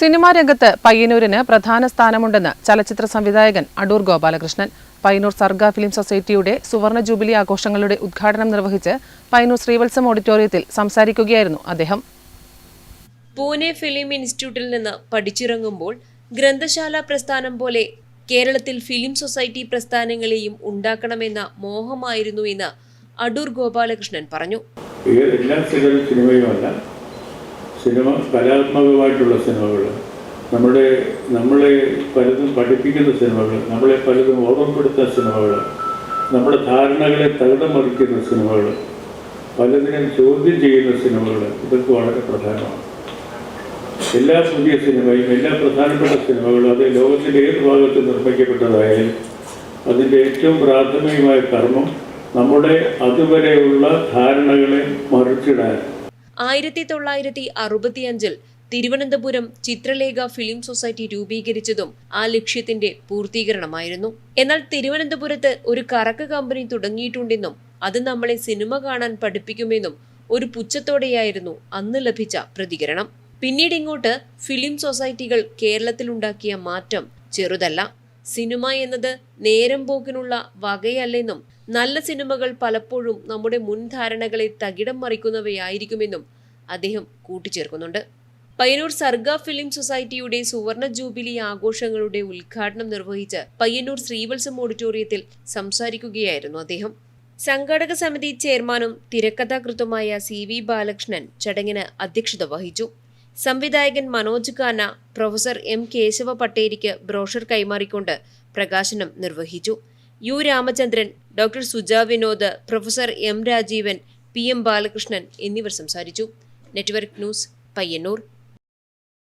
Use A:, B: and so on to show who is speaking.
A: Cinema രംഗത്ത് പയ്യന്നൂരിന് പ്രധാന സ്ഥാനമുണ്ടെന്ന് ചലച്ചിത്ര സംവിധായകൻ അടൂർ ഗോപാലകൃഷ്ണൻ. പയ്യന്നൂർ സർഗ ഫിലിം സൊസൈറ്റിയുടെ സുവർണ ജൂബിലി ആഘോഷങ്ങളുടെ ഉദ്ഘാടനം നിർവഹിച്ച് പയ്യന്നൂർ ശ്രീവത്സം ഓഡിറ്റോറിയത്തിൽ സംസാരിക്കുകയായിരുന്നു അദ്ദേഹം.
B: പൂനെ ഫിലിം ഇൻസ്റ്റിറ്റ്യൂട്ടിൽ നിന്ന് പഠിച്ചിറങ്ങുമ്പോൾ ഗ്രന്ഥശാല പ്രസ്ഥാനം പോലെ കേരളത്തിൽ ഫിലിം സൊസൈറ്റി പ്രസ്ഥാനങ്ങളെയും ഉണ്ടാക്കണമെന്ന മോഹമായിരുന്നു എന്ന് അടൂർ ഗോപാലകൃഷ്ണൻ പറഞ്ഞു.
C: എല്ലാ സിനിമയുമല്ല സിനിമ കലാത്മകമായിട്ടുള്ള സിനിമകൾ നമ്മുടെ നമ്മളെ പലതും പഠിപ്പിക്കുന്ന സിനിമകൾ നമ്മളെ പലതും ഓർമ്മപ്പെടുത്തുന്ന സിനിമകൾ നമ്മുടെ ധാരണകളെ തകിടം മറിക്കുന്ന സിനിമകൾ പലതിനും ചോദ്യം ചെയ്യുന്ന സിനിമകൾ ഇതൊക്കെ വളരെ പ്രധാനമാണ്. എല്ലാ പുതിയ സിനിമയും എല്ലാ പ്രധാനപ്പെട്ട സിനിമകളും അത് ലോകത്തിന്റെ ഏത് ഭാഗത്ത് നിർമ്മിക്കപ്പെട്ടതായാലും അതിന്റെ ഏറ്റവും പ്രാഥമികമായ കർമ്മം നമ്മുടെ അതുവരെയുള്ള ധാരണകളെ മറിച്ചിടാൻ
B: ആയിരത്തി തൊള്ളായിരത്തി അറുപത്തിയഞ്ചിൽ തിരുവനന്തപുരം ചിത്രലേഖ ഫിലിം സൊസൈറ്റി രൂപീകരിച്ചതും ആ ലക്ഷ്യത്തിന്റെ പൂർത്തീകരണമായിരുന്നു. എന്നാൽ തിരുവനന്തപുരത്ത് ഒരു കറക്ക് കമ്പനി തുടങ്ങിയിട്ടുണ്ടെന്നും അത് നമ്മളെ സിനിമ കാണാൻ പഠിപ്പിക്കുമെന്നും ഒരു പുച്ഛത്തോടെയായിരുന്നു അന്ന് ലഭിച്ച പ്രതികരണം. പിന്നീട് ഇങ്ങോട്ട് ഫിലിം സൊസൈറ്റികൾ കേരളത്തിലുണ്ടാക്കിയ മാറ്റം ചെറുതല്ല. സിനിമ എന്നത് നേരം പോക്കിനുള്ള വകയല്ലെന്നും നല്ല സിനിമകൾ പലപ്പോഴും നമ്മുടെ മുൻധാരണകളെ തകിടം മറിക്കുന്നവയായിരിക്കുമെന്നും അദ്ദേഹം കൂട്ടിച്ചേർക്കുന്നുണ്ട്. പയ്യന്നൂർ സർഗ ഫിലിം സൊസൈറ്റിയുടെ സുവർണ ജൂബിലി ആഘോഷങ്ങളുടെ ഉദ്ഘാടനം നിർവഹിച്ച് പയ്യന്നൂർ ശ്രീവത്സം ഓഡിറ്റോറിയത്തിൽ സംസാരിക്കുകയായിരുന്നു അദ്ദേഹം. സംഘാടക സമിതി ചെയർമാനും തിരക്കഥാകൃത്തുമായ സി വി ബാലകൃഷ്ണൻ ചടങ്ങിന് അധ്യക്ഷത വഹിച്ചു. സംവിധായകൻ മനോജ് ഖാന പ്രൊഫസർ എം കേശവ പട്ടേരിക്ക് ബ്രോഷർ കൈമാറിക്കൊണ്ട് പ്രകാശനം നിർവഹിച്ചു. U Ramachandran doctor Suja Vinod professor M Rajeevan P M Balakrishnan എന്നിവർ സംസാരിച്ചു. Network news పయ్యన్నూర్